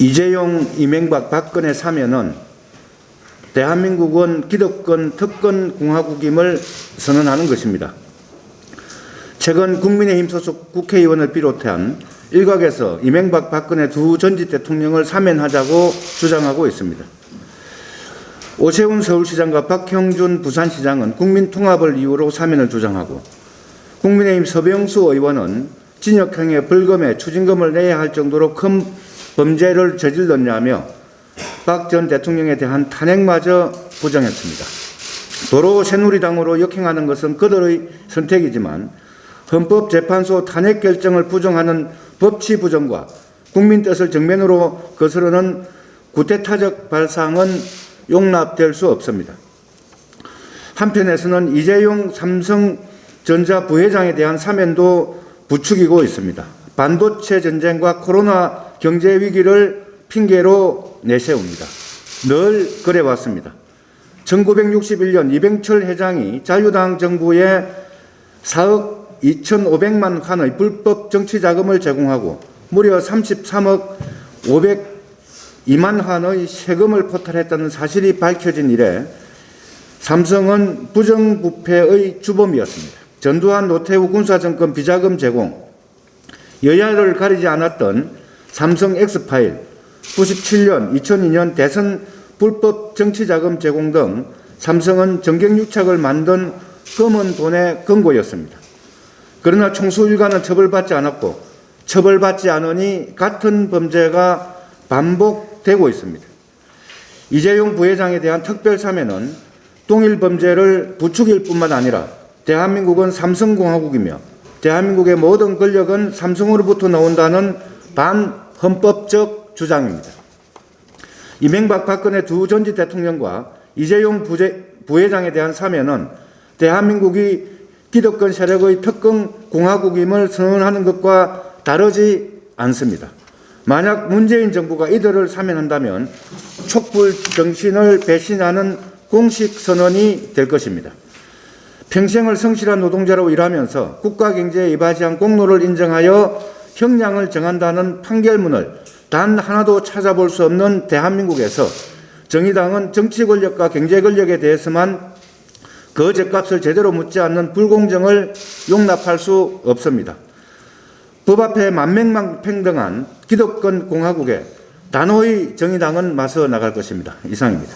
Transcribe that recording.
이재용, 이명박, 박근혜 사면은 대한민국은 기득권 특권 공화국임을 선언하는 것입니다. 최근 국민의힘 소속 국회의원을 비롯한 일각에서 이명박, 박근혜 두 전직 대통령을 사면하자고 주장하고 있습니다. 오세훈 서울시장과 박형준 부산시장은 국민 통합을 이유로 사면을 주장하고 국민의힘 서병수 의원은 진역형의 벌금에 추징금을 내야 할 정도로 큰 범죄를 저질렀냐며 박 전 대통령에 대한 탄핵마저 부정했습니다. 도로 새누리당으로 역행하는 것은 그들의 선택이지만 헌법재판소 탄핵 결정을 부정하는 법치 부정과 국민 뜻을 정면으로 거스르는 구태타적 발상은 용납될 수 없습니다. 한편에서는 이재용 삼성전자 부회장에 대한 사면도 부추기고 있습니다. 반도체 전쟁과 코로나 경제 위기를 핑계로 내세웁니다. 늘 그래왔습니다. 1961년 이병철 회장이 자유당 정부에 4억 2,500만 환의 불법 정치 자금을 제공하고 무려 33억 502만 환의 세금을 포탈했다는 사실이 밝혀진 이래 삼성은 부정부패의 주범이었습니다. 전두환 노태우 군사정권 비자금 제공, 여야를 가리지 않았던 삼성 엑스파일, 97년, 2002년 대선 불법 정치자금 제공 등 삼성은 정경유착을 만든 검은 돈의 금고였습니다. 그러나 총수 일가는 처벌받지 않았고 처벌받지 않으니 같은 범죄가 반복되고 있습니다. 이재용 부회장에 대한 특별 사면은 동일 범죄를 부추길 뿐만 아니라 대한민국은 삼성공화국이며 대한민국의 모든 권력은 삼성으로부터 나온다는 반헌법적 주장입니다. 이명박 박근혜 두 전직 대통령과 이재용 부재, 부회장에 대한 사면은 대한민국이 기득권 세력의 특권 공화국임을 선언하는 것과 다르지 않습니다. 만약 문재인 정부가 이들을 사면한다면 촛불 정신을 배신하는 공식 선언이 될 것입니다. 평생을 성실한 노동자로 일하면서 국가 경제에 이바지한 공로를 인정하여 형량을 정한다는 판결문을 단 하나도 찾아볼 수 없는 대한민국에서 정의당은 정치 권력과 경제 권력에 대해서만 그 죗값을 제대로 묻지 않는 불공정을 용납할 수 없습니다. 법 앞에 만명평등한 기득권 공화국에 단호히 정의당은 맞서 나갈 것입니다. 이상입니다.